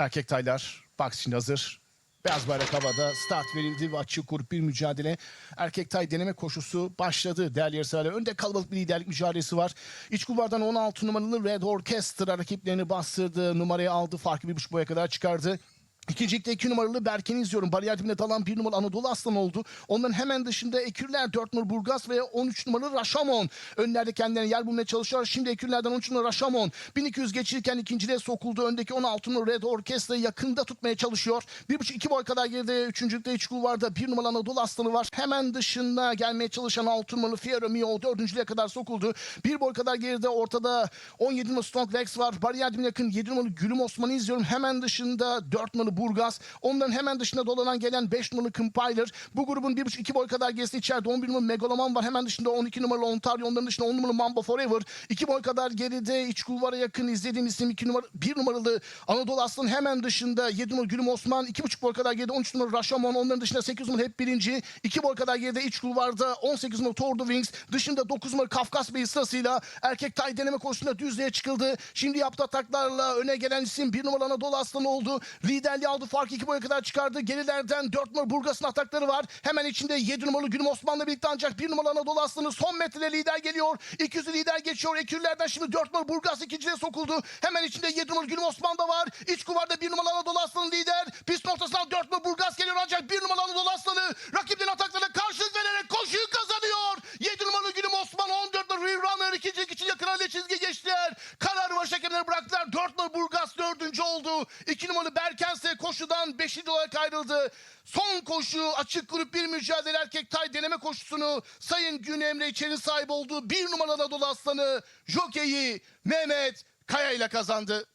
Erkek taylar box için hazır. Beyaz bayrak havada start verildi ve açık grup bir mücadele. Erkek tay deneme koşusu başladı değerli yarışseverler. Önde kalabalık bir liderlik mücadelesi var. İç kulvardan 16 numaralı Red Orchestra rakiplerini bastırdı. Numarayı aldı. Farkı bir buçuk boya kadar çıkardı. İkincilikte 2 numaralı Berken'i izliyorum. Bariyer dibine dalan 1 numaralı Anadolu Aslan oldu. Onların hemen dışında Ekürler 4 numaralı Burgaz ve 13 numaralı Raşamon. Önlerde kendilerine yer bulmaya çalışıyor. Şimdi Ekürlerden 13 numaralı Raşamon. 1200 geçirirken ikinciliğe sokuldu. Öndeki 16 numaralı Red Orchestra'yı yakında tutmaya çalışıyor. 1,5-2 boy kadar geride. Üçüncülükte iç kulvarda 1 numaralı Anadolu Aslanı var. Hemen dışında gelmeye çalışan 6 numaralı Fiero Mio dördüncülüğe kadar sokuldu. Bir boy kadar geride ortada 17 numaralı Strong Legs var. Bariyer dibine yakın 7 numaralı Gülüm Osman'ı izliyorum. Hemen dışında 4 numaralı Burgaz. Onların hemen dışında dolanan gelen 5 numaralı Compiler. Bu grubun 1,5-2 boy kadar gerisinde içeride 11 numaralı Megaloman var. Hemen dışında 12 numaralı Ontario. Onların dışında 10 numaralı Mambo Forever. 2 boy kadar geride iç kulvara yakın izlediğim isim 2 numara 1 numaralı Anadolu Aslan hemen dışında 7 numaralı Gülüm Osman. 2,5 boy kadar geride 13 numaralı Rashomon. Onların dışında 8 numaralı hep birinci. 2 boy kadar geride iç kulvarda 18 numaralı Tour de Wings. Dışında 9 numaralı Kafkas Bey sırasıyla erkek tay deneme koşusunda düzlüğe çıkıldı. Şimdi yaptığı ataklarla öne gelen isim 1 numaralı Anadolu Aslan oldu. Liderliği aldı. Fark 2 boya kadar çıkardı. Gerilerden 4 numaralı Burgas'ın atakları var. Hemen içinde 7 numaralı Gülüm Osman'la birlikte ancak 1 numaralı Anadolu Aslanı son metrede lider geliyor. 200'ü lider geçiyor. Ekürlerden şimdi 4 numaralı Burgas ikinciliğe sokuldu. Hemen içinde 7 numaralı Gülüm Osman da var. İç kuvarda 1 numaralı Anadolu Aslanı lider. Pist ortasından 4 numaralı Burgas geliyor ancak 1 numaralı Anadolu Aslanı rakiplerin ataklarına karşılık vererek koşuyu kazanıyor. 7 numaralı Gülüm Osman 14 numaralı Runner ikincilik için yakın hale çizgi bıraktılar. 4 numaralı Burgas dördüncü oldu. 2 numaralı Berkense koşudan 5. olarak ayrıldı. Son koşu açık grup bir mücadele erkek tay deneme koşusunu Sayın Gün Emre İçer'in sahibi olduğu bir numaralı Anadolu Aslanı Jockey'i Mehmet Kaya ile kazandı.